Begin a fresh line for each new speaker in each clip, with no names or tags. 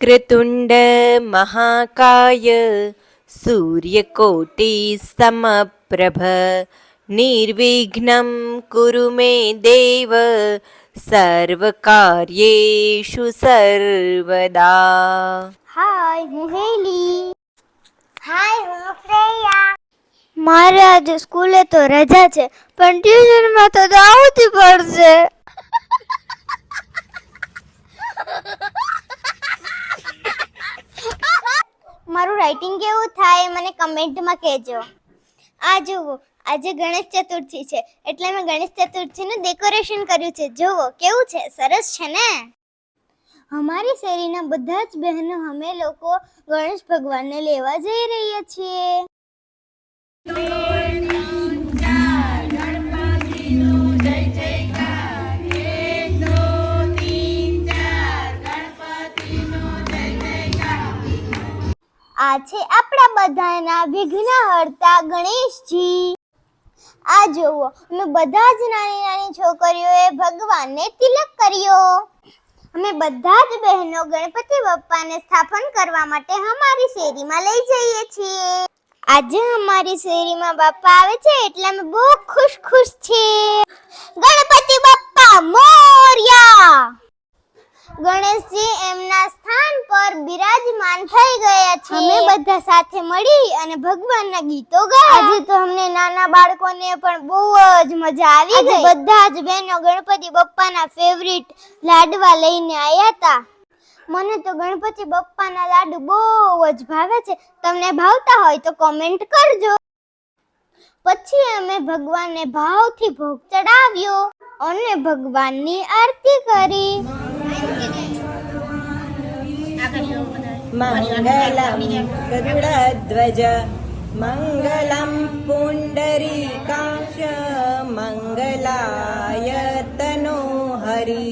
વક્રતુંડ મહાકાય સૂર્યકોટિસમપ્રભ નિર્વિઘ્नं કુરુ મે દેવ સર્વકાર્યેષુ સર્વદા
હાય હું હેલી હાય હું શ્રેયા મારે આજે સ્કૂલે તો રજા છે પણ ટ્યુશનમાં તો આવતી પડશે મારું રાઇટિંગ કેવું થાય મને કમેન્ટમાં કહેજો. આ જુઓ, આજે ગણેશ ચતુર્થી છે, એટલે મેં ગણેશ ચતુર્થીનું ડેકોરેશન કર્યું છે. જુઓ, કેવું છે? સરસ છે ને? અમારી શેરીના બધા જ બહેનો, અમે લોકો ગણેશ ભગવાનને લેવા જઈ રહ્યા છીએ. આ છે આપણા બધાના વિઘ્નહર્તા ગણેશજી. આ જુઓ, અમે બધા જ નાની નાની છોકરીઓએ ભગવાનને તિલક કર્યો. અમે બધા જ બહેનો ગણપતિ બાપ્પાને સ્થાપન કરવા માટે અમારી શેરીમાં લઈ જઈએ છીએ. આજે અમારી શેરીમાં બાપા આવે છે એટલે અમે બહુ ખુશ ખુશ છીએ. ગણપતિ બાપ્પા મોર્યા છે અમે બધા સાથે મળી અને ભગવાનના ગીતો ગાયા. આજે તો અમને નાના બાળકોને પણ બહુ જ મજા આવી ગઈ. બધા જ બહેનો ગણપતિ બપ્પાના ફેવરિટ લાડવા લઈને આવ્યા હતા મને તો ગણપતિ બપ્પાના લાડુ બહુ જ ભાવે છે. તમને ભાવતા હોય તો કોમેન્ટ કરજો. પછી અમે ભગવાનને ભાવથી ભોગ ચડાવ્યો અને ભગવાનની આરતી કરી.
મङ्गलं गरुडध्वज मङ्गलं पुण्डरीकाक्ष मङ्गलाय तनो हरि।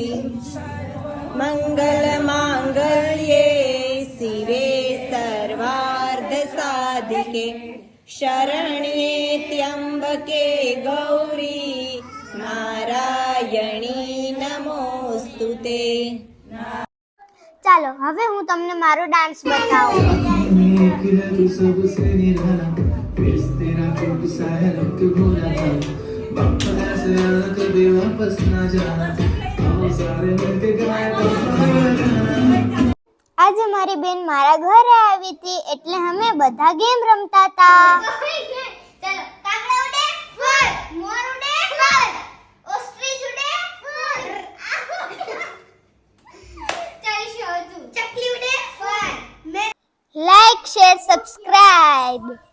मङ्गलमाङ्गल्ये शिवे सर्वार्धसाधिके शरण्ये त्र्यम्बके गौरी नारायणी नमोऽस्तु ते
ચાલો હવે હું તમને મારો ડાન્સ બતાવું. આજે મારી બેન મારા ઘરે આવી હતી એટલે અમે બધા ગેમ રમતા હતા. ચાલો કાગડા ઉડે ફોર મોર ઉડે. subscribe.